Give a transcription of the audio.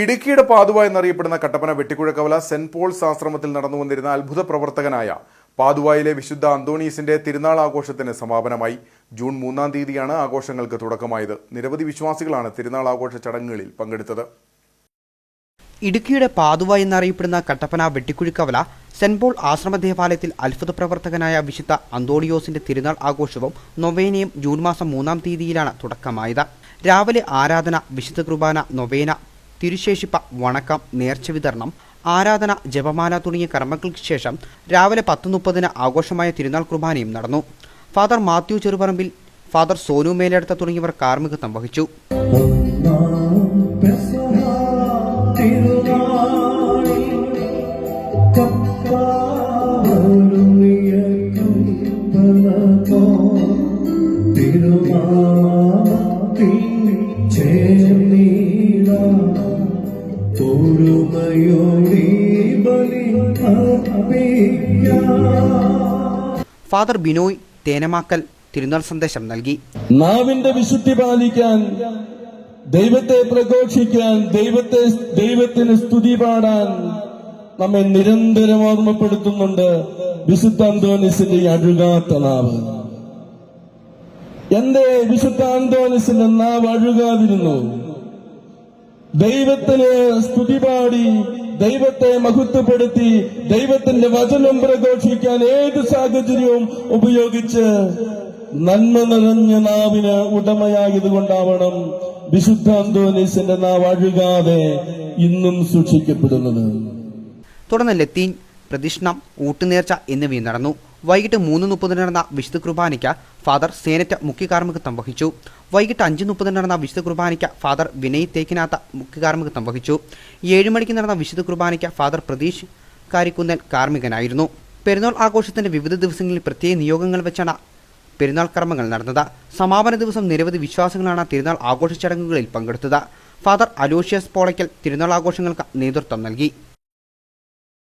ഇടുക്കിയുടെ പാതുവ എന്നറിയപ്പെടുന്ന Kattappana വെട്ടിക്കുഴക്കവല saint Paul's ആശ്രമത്തിൽ നടന്നു വന്നിരുന്ന അത്ഭുത പ്രവർത്തകനായ പാതുവായിലെ വിശുദ്ധ അന്തോണീസിന്റെ തിരുനാൾ ആഘോഷത്തിന് സമാപനമായി ജൂൺ മൂന്നാം തീയതിയാണ് ആഘോഷങ്ങൾക്ക് തുടക്കമായത്. നിരവധി വിശ്വാസികളാണ് തിരുനാൾ ആഘോഷ ചടങ്ങുകളിൽ പങ്കെടുത്തത്. ഇടുക്കിയുടെ പാതുവ എന്നറിയപ്പെടുന്ന കട്ടപ്പന വെട്ടിക്കുഴിക്കവല സെന്റ് പോൾ ആശ്രമ ദേവാലയത്തിൽ അത്ഭുത പ്രവർത്തകനായ വിശുദ്ധ അന്തോണിയോസിന്റെ തിരുനാൾ ആഘോഷവും നൊവേനയും ജൂൺ മാസം മൂന്നാം തീയതിയിലാണ് തുടക്കമായത്. രാവിലെ ആരാധന വിശുദ്ധ കുർബാന നൊവേന തിരുശേഷിപ്പ വണക്കം നേർച്ച വിതരണം ആരാധന ജപമാല തുടങ്ങിയ കർമ്മങ്ങൾക്ക് ശേഷം രാവിലെ പത്ത് മുപ്പതിന് ആഘോഷമായ തിരുനാൾ കുർബാനയും നടന്നു. Father Mathew Cheruparambil father Sonu മേലെടുത്ത തുടങ്ങിയവർ കാർമ്മികത്വം വഹിച്ചു. ബലി ഫാദർ ബിനോയ് തേനമാക്കൽ തിരുനാൾ സന്ദേശം നൽകി. നാവിന്റെ വിശുദ്ധി പാലിക്കാൻ ദൈവത്തെ പ്രഘോഷിക്കാൻ ദൈവത്തെ ദൈവത്തിന് സ്തുതി പാടാൻ നമ്മെ നിരന്തരം ഓർമ്മപ്പെടുത്തുന്നുണ്ട് വിശുദ്ധ അന്തോണിസിന്റെ അഴുകാത്ത നാവ്. എന്റെ വിശുദ്ധ അന്തോണിസിന്റെ നാവ് അഴുകാതിരുന്നു? ദൈവത്തിന് സ്തുതി പാടി ദൈവത്തെ മഹത്വപ്പെടുത്തി ദൈവത്തിന്റെ വചനം പ്രഘോഷിക്കാൻ ഏത് സാഹചര്യവും ഉപയോഗിച്ച് നന്മ നിറഞ്ഞ നാവിന് ഉടമയായത് കൊണ്ടാവണം വിശുദ്ധ അന്തോനീസിന്റെ നാവ് അഴുകാതെ ഇന്നും സൂക്ഷിക്കപ്പെടുന്നത്. തുടർന്ന് ലത്തീൻ പ്രദക്ഷിണം ഊട്ടുനേർച്ച എന്നിവയും നടന്നു. വൈകിട്ട് മൂന്ന് മുപ്പതിന് നടന്ന വിശുദ്ധ കുർബാനയ്ക്ക് ഫാദർ സേനറ്റ് മുഖ്യകാർമ്മികത്വം വഹിച്ചു. വൈകിട്ട് അഞ്ച് മുപ്പതിന് നടന്ന വിശുദ്ധ കുർബാനയ്ക്ക് ഫാദർ വിനയ് തേക്കിനാത്ത മുഖ്യകാർമ്മികത്വം വഹിച്ചു. ഏഴ് മണിക്ക് നടന്ന വിശുദ്ധ കുർബാനയ്ക്ക് ഫാദർ പ്രതീഷ് കാരിക്കുന്നൻ കാർമ്മികനായിരുന്നു. പെരുന്നാൾ ആഘോഷത്തിന്റെ വിവിധ ദിവസങ്ങളിൽ പ്രത്യേക നിയോഗങ്ങൾ വെച്ചാണ് പെരുന്നാൾ കർമ്മങ്ങൾ നടന്നത്. സമാപന ദിവസം നിരവധി വിശ്വാസങ്ങളാണ് തിരുനാൾ ആഘോഷ ചടങ്ങുകളിൽ പങ്കെടുത്തത്. ഫാദർ അലോഷ്യസ് പോളയ്ക്കൽ തിരുനാൾ ആഘോഷങ്ങൾക്ക് നേതൃത്വം നൽകി.